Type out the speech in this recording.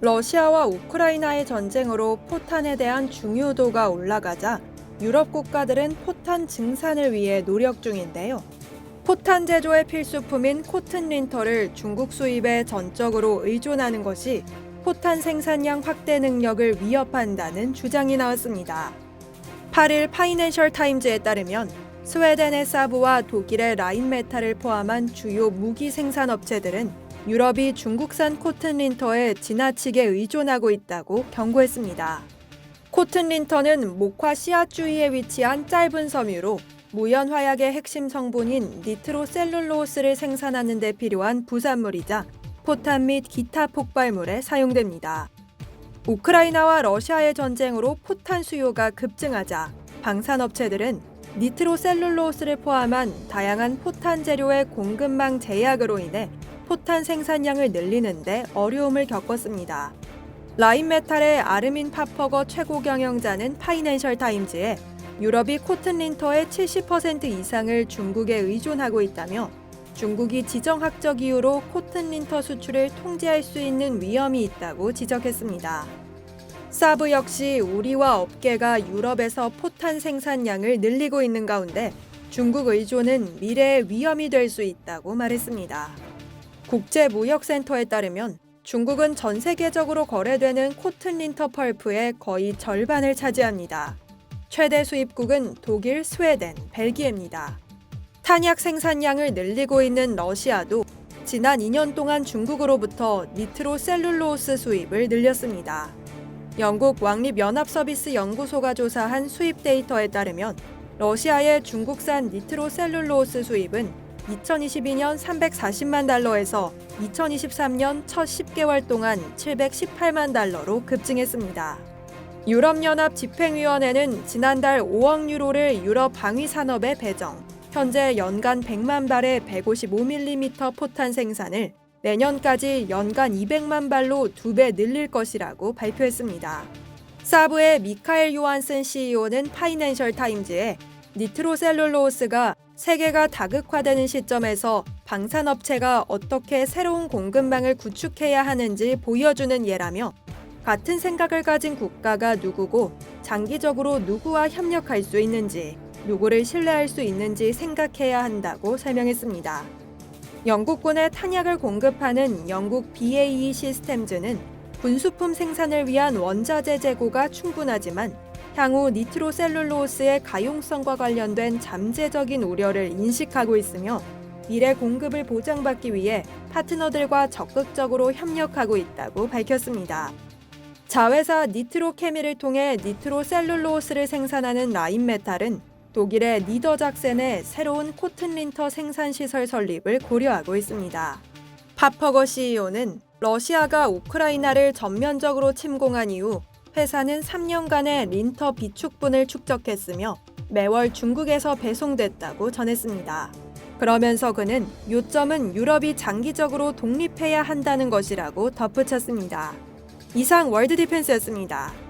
러시아와 우크라이나의 전쟁으로 포탄에 대한 중요도가 올라가자 유럽 국가들은 포탄 증산을 위해 노력 중인데요. 포탄 제조의 필수품인 코튼 린터를 중국 수입에 전적으로 의존하는 것이 포탄 생산량 확대 능력을 위협한다는 주장이 나왔습니다. 8일 파이낸셜 타임즈에 따르면 스웨덴의 사브와 독일의 라인메탈을 포함한 주요 무기 생산 업체들은 유럽이 중국산 코튼 린터에 지나치게 의존하고 있다고 경고했습니다. 코튼 린터는 목화 씨앗 주위에 위치한 짧은 섬유로 무연 화약의 핵심 성분인 니트로셀룰로스를 생산하는 데 필요한 부산물이자 포탄 및 기타 폭발물에 사용됩니다. 우크라이나와 러시아의 전쟁으로 포탄 수요가 급증하자 방산업체들은 니트로셀룰로스를 포함한 다양한 포탄 재료의 공급망 제약으로 인해 포탄 생산량을 늘리는데 어려움을 겪었습니다. 라인메탈의 아르민 파퍼거 최고 경영자는 파이낸셜 타임즈에 유럽이 코튼 린터의 70% 이상을 중국에 의존하고 있다며 중국이 지정학적 이유로 코튼 린터 수출을 통제할 수 있는 위험이 있다고 지적했습니다. 사브 역시 우리와 업계가 유럽에서 포탄 생산량을 늘리고 있는 가운데 중국 의존은 미래의 위험이 될 수 있다고 말했습니다. 국제무역센터에 따르면 중국은 전 세계적으로 거래되는 코튼 린터 펄프의 거의 절반을 차지합니다. 최대 수입국은 독일, 스웨덴, 벨기에입니다. 탄약 생산량을 늘리고 있는 러시아도 지난 2년 동안 중국으로부터 니트로셀룰로스 수입을 늘렸습니다. 영국 왕립연합서비스 연구소가 조사한 수입 데이터에 따르면 러시아의 중국산 니트로셀룰로스 수입은 2022년 340만 달러에서 2023년 첫 10개월 동안 718만 달러로 급증했습니다. 유럽연합 집행위원회는 지난달 5억 유로를 유럽 방위 산업에 배정, 현재 연간 100만 발의 155mm 포탄 생산을 내년까지 연간 200만 발로 두 배 늘릴 것이라고 발표했습니다. 사브의 미카엘 요한슨 CEO는 파이낸셜 타임즈에 니트로셀룰로스가 세계가 다극화되는 시점에서 방산업체가 어떻게 새로운 공급망을 구축해야 하는지 보여주는 예라며 같은 생각을 가진 국가가 누구고 장기적으로 누구와 협력할 수 있는지 누구를 신뢰할 수 있는지 생각해야 한다고 설명했습니다. 영국군에 탄약을 공급하는 영국 BAE 시스템즈는 군수품 생산을 위한 원자재 재고가 충분하지만 향후 니트로셀룰로스의 가용성과 관련된 잠재적인 우려를 인식하고 있으며 미래 공급을 보장받기 위해 파트너들과 적극적으로 협력하고 있다고 밝혔습니다. 자회사 니트로케미를 통해 니트로셀룰로스를 생산하는 라인메탈은 독일의 니더작센의 새로운 코튼 린터 생산 시설 설립을 고려하고 있습니다. 파퍼거 CEO는 러시아가 우크라이나를 전면적으로 침공한 이후 회사는 3년간의 린터 비축분을 축적했으며 매월 중국에서 배송됐다고 전했습니다. 그러면서 그는 요점은 유럽이 장기적으로 독립해야 한다는 것이라고 덧붙였습니다. 이상 월드 디펜스였습니다.